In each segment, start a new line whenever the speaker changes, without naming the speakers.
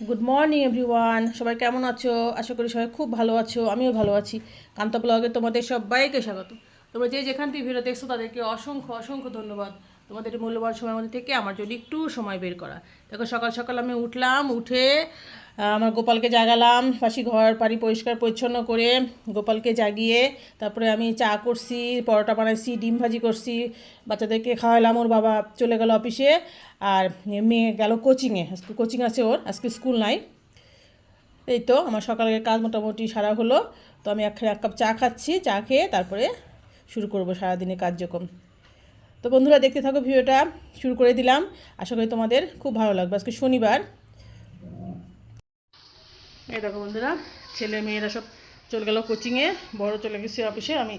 Good morning everyone সবাই কেমন আছো? আশা করি সবাই খুব ভালো আছো। আমিও ভালো আছি। কান্তা ব্লগে তোমাদের সবাইকে স্বাগত। তোমরা যে যেখান থেকে ভিডিও দেখছ, তাদেরকে অসংখ্য অসংখ্য ধন্যবাদ। তোমাদের মূল্যবান সময়ের মধ্যে থেকে আমার জন্য একটু সময় বের করা। দেখো, সকাল সকাল আমি উঠলাম, উঠে আমার গোপালকে জাগালাম, পাশি ঘর, বাড়ি পরিষ্কার, পরিচ্ছন্ন করে গোপালকে জাগিয়ে তারপরে আমি চা করছি, পরোটা বানাইছি, ডিম ভাজি করছি, বাচ্চাদেরকে খাওয়ালাম, ওর বাবা চলে গেল অফিসে, আর মেয়ে গেল কোচিংয়ে। আজকে কোচিং আছে ওর, আজকে স্কুল নাই। এই তো, আমার সকালের কাজ মোটামুটি সারা হলো। তো আমি এক এক কাপ চা খাচ্ছি, চা খেয়ে তারপরে শুরু করব সারাদিনের কার্যক্রম। তো বন্ধুরা দেখতে থাকো ভিডিওটা, শুরু করে দিলাম। আশা করি তোমাদের খুব ভালো লাগবে। আজকে শনিবার। এই দেখো বন্ধুরা, ছেলে মেয়েরা সব চলে গেল কোচিংয়ে বড় চলে গেছে অফিসে আমি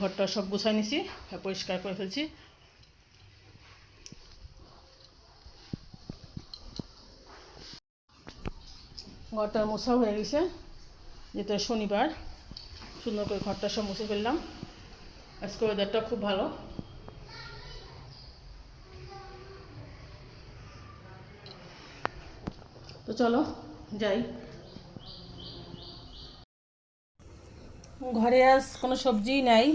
ঘরটা সব গুছাই নিছি পরিষ্কার করে ফেলছি। ঘরটা মোছা হয়ে গেছে যেটা শনিবার। সুন্দর করে ঘরটা সব মুছে ফেললাম। আজকে ওয়েদারটা খুব ভালো। তো চলো, যাই। ঘরে আজ কোনো সবজিই নাই,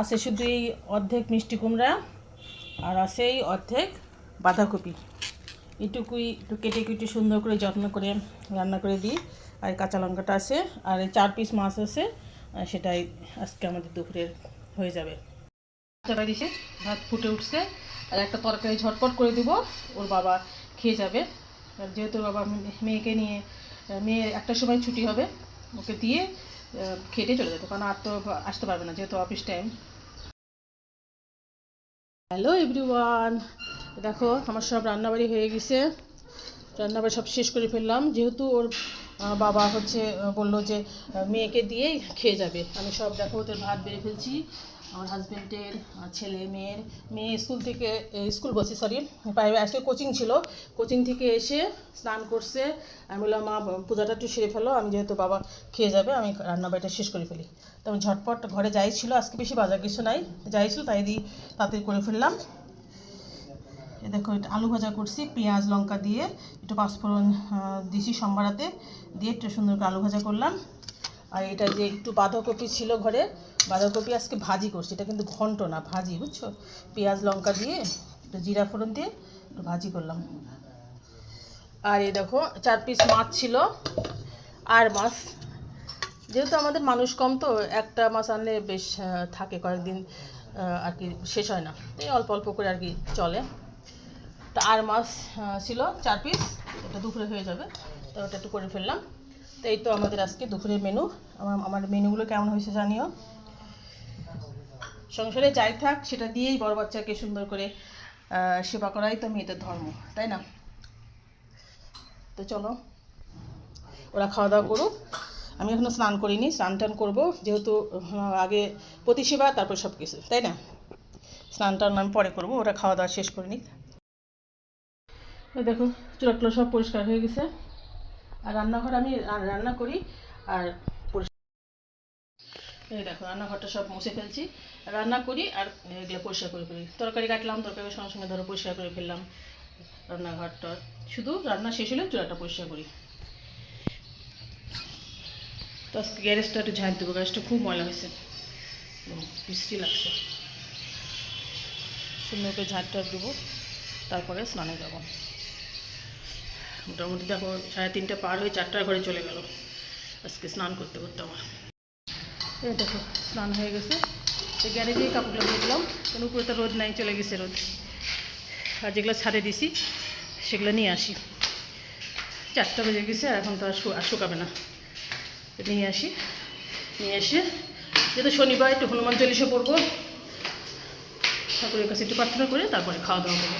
আছে শুধু এই অর্ধেক মিষ্টি কুমড়া আর আছে এই অর্ধেক বাঁধাকপি। এটুকুই, একটু কেটে কেটে সুন্দর করে যত্ন করে রান্না করে দিই। আর কাঁচা লঙ্কাটা আছে, আর এই চার পিস মাছ আছে সেটাই আজকে আমাদের দুপুরের হয়ে যাবে। দিছে, ভাত ফুটে উঠছে, আর একটা তরকারি ঝটপট করে দিব, ওর বাবা খেয়ে যাবে। যেহেতু বাবা মেয়েকে নিয়ে মেয়ে একটা সময় ছুটি হবে, ওকে দিয়ে খেটে চলে যাবে কারণ আর তো আসতে পারবে না, যেহেতু অফিস টাইম হ্যালো এভরিওয়ান দেখো, আমার সব রান্নাবাড়ি হয়ে গেছে। রান্নাবাড়ি সব শেষ করে ফেললাম। যেহেতু ওর বাবা হচ্ছে বলল যে মেয়েকে দিয়েই খেয়ে যাবে। আমি সব দেখো, ওদের ভাত বেড়ে ফেলছি। আমার হাজব্যান্ডের ছেলে, মেয়ের, মেয়ে স্কুল থেকে স্কুল বসে সরি প্রাইভেট আজকে কোচিং ছিল। কোচিং থেকে এসে স্নান করছে। আমি বললাম, মা, পূজাটা একটু সেরে ফেলো, আমি যেহেতু বাবা খেয়ে যাবে, আমি রান্নাবাড়িটা শেষ করে ফেলি। তো আমি ঝটপট ঘরে যাই ছিল আজকে বেশি বাজার কিছু নাই যাই ছিল তাই দিয়ে তাড়াতাড়ি করে ফেললাম। এ দেখো, এটা আলু ভাজা করছি, পেঁয়াজ, লঙ্কা দিয়ে, একটু পাঁচফোড়ন দিছি সম্বারাতে, দিয়ে একটু সুন্দর করে আলু ভাজা করলাম। আর এটা যে একটু বাঁধাকপি ছিল ঘরে বাঁধাকপি আজকে ভাজি করছি, এটা কিন্তু ঘন্ট না, ভাজি, বুঝছ? পেঁয়াজ, লঙ্কা দিয়ে, একটু জিরা ফোড়ন দিয়ে একটু ভাজি করলাম। আর এই দেখো, চার পিস মাছ ছিল, আর মাছ, যেহেতু আমাদের মানুষ কম তো, একটা মাছ আনলে বেশ থাকে, কয়েকদিন আর কি শেষ হয় না, এই অল্প অল্প করে আর কি চলে। তা আর মাছ ছিল, চার পিস ওটা দুপুরে হয়ে যাবে, তো ওটা একটু করে ফেললাম। তো এই তো আমাদের আজকে দুপুরের মেনু আমার আমার মেনুগুলো কেমন হয়েছে জানিও। সংসারে যাই থাক, সেটা দিয়েই বড় বাচ্চাকে সুন্দর করে সেবা করাই তো মেয়েদের ধর্ম, তাই না? তো চলো, ওরা খাওয়া দাওয়া করুক। আমি এখনও স্নান করিনি, স্নান টান করব, যেহেতু আগে প্রতিসেবা তারপর সব কিছু তাই না? স্নান টান আমি পরে করব, ওরা খাওয়া দাওয়া শেষ করে নিক। দেখো চুলাটুলো সব পরিষ্কার হয়ে গেছে। আর রান্নাঘর আমি রান্না করি, আর এই দেখো, রান্নাঘরটা সব মুছে ফেলছি। রান্না করি আর এগুলো পরিষ্কার করে ফেলি। তরকারি কাটলাম, তরকারি সঙ্গে সঙ্গে ধরো পরিষ্কার করে ফেললাম রান্নাঘরটা। শুধু রান্না শেষ হলে চুলাটা পরিষ্কার করি। তো আজকে গ্যারেজটা একটু ঝাঁট দেবো, গ্যারেজটা খুব ময়লা হয়েছে। বৃষ্টি লাগছে। সুন্দর করে ঝাঁটটা দেবো, তারপরে স্নানে যাব। মোটামুটি দেখো সাড়ে তিনটে পার হয়ে চারটার ঘরে চলে গেল। আজকে স্নান করতে করতে আমার। এই দেখো, স্নান হয়ে গেছে। তো গ্যারেজেই কাপড়গুলো দিয়ে দিলাম কোনো উপরে তো রোদ নাই, চলে গেছে রোদ। আর যেগুলো ছাড়ে দিছি, সেগুলো নিয়ে আসি। চারটা বেজে গেছে, আর এখন তো আর শুকাবে না। নিয়ে আসি, নিয়ে এসে, যেহেতু শনিবার, একটু হনুমান চল্লিশে পড়ব। ঠাকুরের কাছে একটু প্রার্থনা করে তারপরে খাওয়া দাওয়া করব।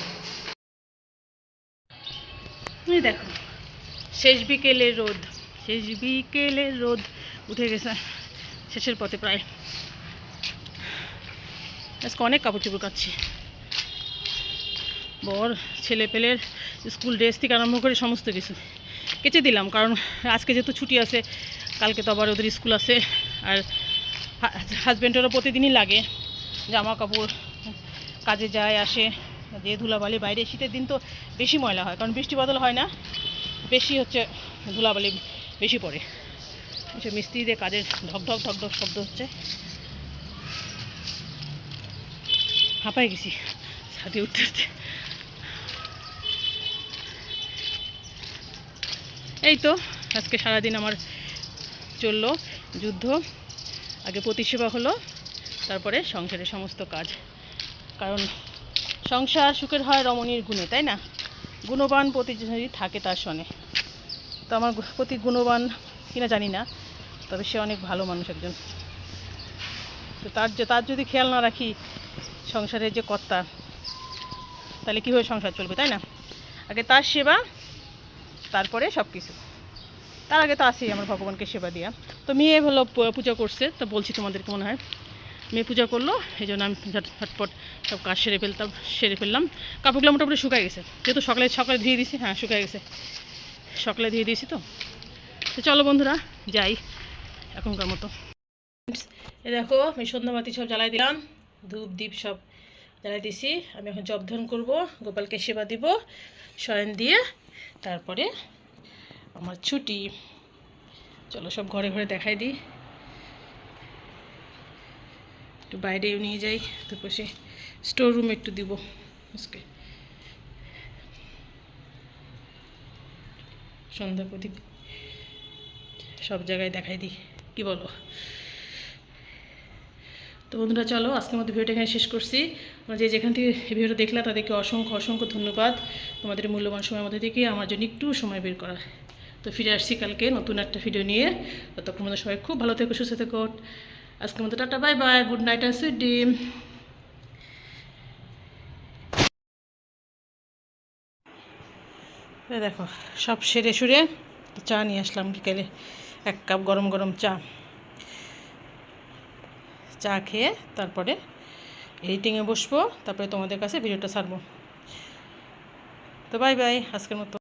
এই দেখো, শেষ বিকেলের রোদ, শেষ বিকেলের রোদ, উঠে গেছে। শেষের পথে প্রায়। আজকে অনেক কাপড় চোপড় কাচ্ছি বর ছেলে পেলের স্কুল ড্রেস থেকে আরম্ভ করে সমস্ত কিছু কেচে দিলাম। কারণ আজকে যেহেতু ছুটি আছে, কালকে তো আবার ওদের স্কুল আছে। আর হাজব্যান্ডেরও প্রতিদিনই লাগে। জামা কাপড় কাজে যায়, আসে। যে ধুলাবালি বাইরে, শীতের দিন তো বেশি ময়লা হয়। কারণ বৃষ্টি বাদল হয় না, বেশি হচ্ছে ধুলাবালি বেশি পড়ে। সে মিস্ত্রিদের কাজের ধক ধক শব্দ হচ্ছে। হাঁপাই গেছি। ছাদে উঠতে উঠতে। এই তো, আজকে সারাদিন আমার চলল যুদ্ধ। আগে প্রতিসেবা হলো, তারপরে সংসারের সমস্ত কাজ। কারণ সংসার সুখের হয় রমণীর গুণে, তাই না? গুণবান প্রতি থাকে তার শোনে তো আমার প্রতি গুণবান কিনা জানি না। তবে সে অনেক ভালো মানুষ একজন। তো তার তার যদি খেয়াল না রাখি সংসারের যে কর্তা, তাহলে কীভাবে সংসার চলবে, তাই না? আগে তার সেবা, তারপরে সব কিছু তার আগে তো আসি আমার ভগবানকে সেবা দিয়া। তো মেয়ে হলো পূজা করছে, তো বলছি তোমাদেরকে মনে হয়। মেয়ে পূজা করল, এই জন্য আমি ঝট ঝটপট সব কাজ সেরে ফেলতাম, সেরে ফেললাম। কাপড়গুলো মোটামুটি শুকায় গেছে। যেহেতু সকালে সকালে ধুয়ে দিয়েছি হ্যাঁ শুকায় গেছে। সকালে দিয়ে দিয়েছি তো। তো চলো বন্ধুরা, যাই। এখনকার মতো। এ দেখো, আমি সন্ধ্যাবাতি সব জ্বালাই দিলাম। ধূপ দ্বীপ সব জ্বালাই দিছি। আমি এখন জব ধ্যান করব, গোপালকে সেবা দিব, শয়ন দিয়ে তারপরে আমার ছুটি। চলো সব ঘরে ঘরে দেখাই দিই। একটু বাইরেও নিয়ে যাই, তারপর সে স্টোর রুমে একটু দিব। আজকে সন্ধ্যা প্রদীপ সব জায়গায় দেখাই দিই। কি বলো? তো বন্ধুরা চলো, আজকের মতো ভিডিওটা এখানে শেষ করছি। তোমরা যে যেখান থেকে ভিডিওটা দেখলা, তাদেরকে অসংখ্য অসংখ্য ধন্যবাদ। তোমাদের মূল্যবান সময়ের মধ্যে থেকে আমার জন্য একটু সময় বের করা। তো ফিরে আসছি কালকে নতুন একটা ভিডিও নিয়ে। ততক্ষণ মধ্যে সবাই খুব ভালো থেকো, সুস্থ থেকো। আজকের মতো tata, bye bye, good night and sweet dream দেখো, সব সেরে সুরে চা নিয়ে আসলাম বিকেলে। এক কাপ গরম গরম চা। চা খেয়ে তারপরে এডিটিংয়ে বসবো, তারপরে তোমাদের কাছে ভিডিওটা ছাড়বো। তো বাই বাই আজকের মতো।